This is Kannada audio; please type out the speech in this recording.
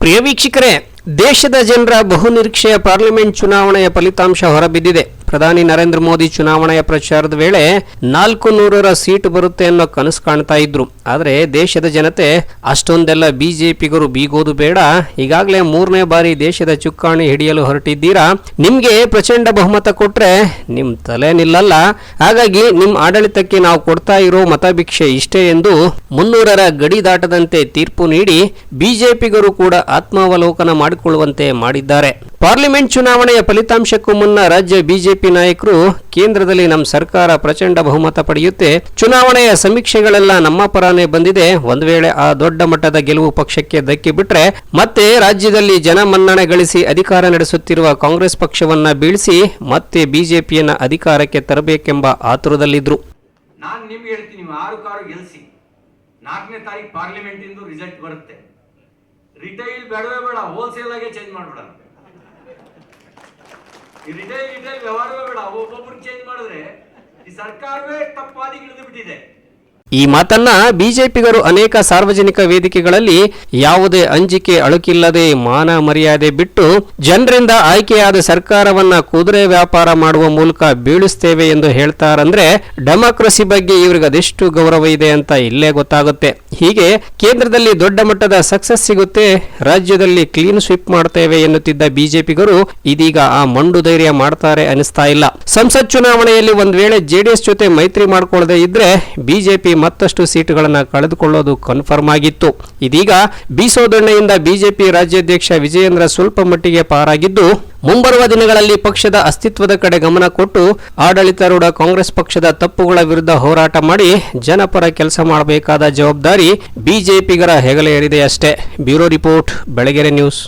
ಪ್ರಿಯ ವೀಕ್ಷಕರೇ ದೇಶದ ಜನರ ಬಹುನಿರೀಕ್ಷೆಯ ಪಾರ್ಲಿಮೆಂಟ್ ಚುನಾವಣೆಯ ಫಲಿತಾಂಶ ಹೊರಬಿದ್ದಿದೆ. ಪ್ರಧಾನಿ ನರೇಂದ್ರ ಮೋದಿ ಚುನಾವಣೆಯ ಪ್ರಚಾರದ ವೇಳೆ ನಾಲ್ಕು ನೂರರ ಸೀಟ್ ಬರುತ್ತೆ ಅನ್ನೋ ಕನಸು ಕಾಣ್ತಾ ಇದ್ರು. ಆದರೆ ದೇಶದ ಜನತೆ ಅಷ್ಟೊಂದೆಲ್ಲ ಬಿಜೆಪಿಗರು ಬೀಗೋದು ಬೇಡ. ಈಗಾಗಲೇ ಮೂರನೇ ಬಾರಿ ದೇಶದ ಚುಕ್ಕಾಣಿ ಹಿಡಿಯಲು ಹೊರಟಿದ್ದೀರಾ? ನಿಮಗೆ ಪ್ರಚಂಡ ಬಹುಮತ ಕೊಟ್ರೆ ನಿಮ್ಮ ತಲೆ ನಿಲ್ಲಲ್ಲ. ಹಾಗಾಗಿ ನಿಮ್ಮ ಆಡಳಿತಕ್ಕೆ ನಾವು ಕೊಡ್ತಾ ಇರೋ ಮತಭಿಕ್ಷೆ ಇಷ್ಟೇ ಎಂದು ಮುನ್ನೂರರ ಗಡಿ ದಾಟದಂತೆ ತೀರ್ಪು ನೀಡಿ ಬಿಜೆಪಿಗರು ಕೂಡ ಆತ್ಮಾವಲೋಕನ ಮಾಡಿಕೊಳ್ಳುವಂತೆ ಮಾಡಿದ್ದಾರೆ. ಪಾರ್ಲಿಮೆಂಟ್ ಚುನಾವಣೆಯ ಫಲಿತಾಂಶಕ್ಕೂ ಮುನ್ನ ರಾಜ್ಯ ಬಿಜೆಪಿ ನಾಯಕರು ಕೇಂದ್ರದಲ್ಲಿ ನಮ್ಮ ಸರ್ಕಾರ ಪ್ರಚಂಡ ಬಹುಮತ ಪಡೆಯುತ್ತೆ. ಚುನಾವಣೆಯ ಸಮೀಕ್ಷೆಗಳೆಲ್ಲ ನಮ್ಮ ಪರಾನೇ ಬಂದಿದೆ. ಒಂದು ವೇಳೆ ಆ ದೊಡ್ಡ ಮಟ್ಟದ ಗೆಲುವು ಪಕ್ಷಕ್ಕೆ ಧಕ್ಕೆ ಬಿಟ್ರೆ ಮತ್ತೆ ರಾಜ್ಯದಲ್ಲಿ ಜನ ಮನ್ನಣೆ ಗಳಿಸಿ ಅಧಿಕಾರ ನಡೆಸುತ್ತಿರುವ ಕಾಂಗ್ರೆಸ್ ಪಕ್ಷವನ್ನ ಬೀಳಿಸಿ ಮತ್ತೆ ಬಿಜೆಪಿಯನ್ನ ಅಧಿಕಾರಕ್ಕೆ ತರಬೇಕೆಂಬ ಆತುರದಲ್ಲಿದ್ರು. ಬರುತ್ತೆ. ರಿಟೈಲ್ ಬೇಡವೇ ಬೇಡ ಹೋಲ್ಸೇಲ್ ಆಗೇ ಚೇಂಜ್ ಮಾಡ್ಬಿಡೋಣ. ರಿಟೈಲ್ ರಿಟೈಲ್ ವ್ಯವಹಾರವೇ ಬೇಡ. ಒಬ್ಬೊಬ್ಬರು ಚೇಂಜ್ ಮಾಡಿದ್ರೆ ಈ ಸರ್ಕಾರವೇ ತಪ್ಪಾದಿಗೆ ಇಳಿದು ಬಿಟ್ಟಿದೆ. ಈ ಮಾತನ್ನ ಬಿಜೆಪಿಗರು ಅನೇಕ ಸಾರ್ವಜನಿಕ ವೇದಿಕೆಗಳಲ್ಲಿ ಯಾವುದೇ ಅಂಜಿಕೆ ಅಳುಕಿಲ್ಲದೆ ಮಾನ ಮರ್ಯಾದೆ ಬಿಟ್ಟು ಜನರಿಂದ ಆಯ್ಕೆಯಾದ ಸರ್ಕಾರವನ್ನ ಕುದುರೆ ವ್ಯಾಪಾರ ಮಾಡುವ ಮೂಲಕ ಬೀಳಿಸ್ತೇವೆ ಎಂದು ಹೇಳ್ತಾರಂದ್ರೆ ಡೆಮಾಕ್ರಸಿ ಬಗ್ಗೆ ಇವ್ರಿಗೆ ಅದೆಷ್ಟು ಗೌರವ ಇದೆ ಅಂತ ಇಲ್ಲೇ ಗೊತ್ತಾಗುತ್ತೆ. ಹೀಗೆ ಕೇಂದ್ರದಲ್ಲಿ ದೊಡ್ಡ ಮಟ್ಟದ ಸಕ್ಸಸ್ ಸಿಗುತ್ತೆ, ರಾಜ್ಯದಲ್ಲಿ ಕ್ಲೀನ್ ಸ್ವೀಪ್ ಮಾಡ್ತೇವೆ ಎನ್ನುತ್ತಿದ್ದ ಬಿಜೆಪಿಗರು ಇದೀಗ ಆ ಮಂಡು ಧೈರ್ಯ ಮಾಡ್ತಾರೆ ಅನಿಸ್ತಾ ಇಲ್ಲ. ಸಂಸತ್ ಚುನಾವಣೆಯಲ್ಲಿ ಒಂದ್ ವೇಳೆ ಜೆಡಿಎಸ್ ಜೊತೆ ಮೈತ್ರಿ ಮಾಡಿಕೊಳ್ಳದೆ ಇದ್ರೆ ಬಿಜೆಪಿ ಮತ್ತಷ್ಟು ಸೀಟುಗಳನ್ನು ಕಳೆದುಕೊಳ್ಳೋದು ಕನ್ಫರ್ಮ್ ಆಗಿತ್ತು. ಇದೀಗ ಬೀಸೋದಣ್ಣೆಯಿಂದ ಬಿಜೆಪಿ ರಾಜ್ಯಾಧ್ಯಕ್ಷ ವಿಜಯೇಂದ್ರ ಸ್ವಲ್ಪ ಮಟ್ಟಿಗೆ ಪಾರಾಗಿದ್ದು, ಮುಂಬರುವ ದಿನಗಳಲ್ಲಿ ಪಕ್ಷದ ಅಸ್ತಿತ್ವದ ಕಡೆ ಗಮನ ಕೊಟ್ಟು ಆಡಳಿತಾರೂಢ ಕಾಂಗ್ರೆಸ್ ಪಕ್ಷದ ತಪ್ಪುಗಳ ವಿರುದ್ಧ ಹೋರಾಟ ಮಾಡಿ ಜನಪರ ಕೆಲಸ ಮಾಡಬೇಕಾದ ಜವಾಬ್ದಾರಿ ಬಿಜೆಪಿಗರ ಹೆಗಲೇರಿದೆ ಅಷ್ಟೇ. Bureau report, Belagere news.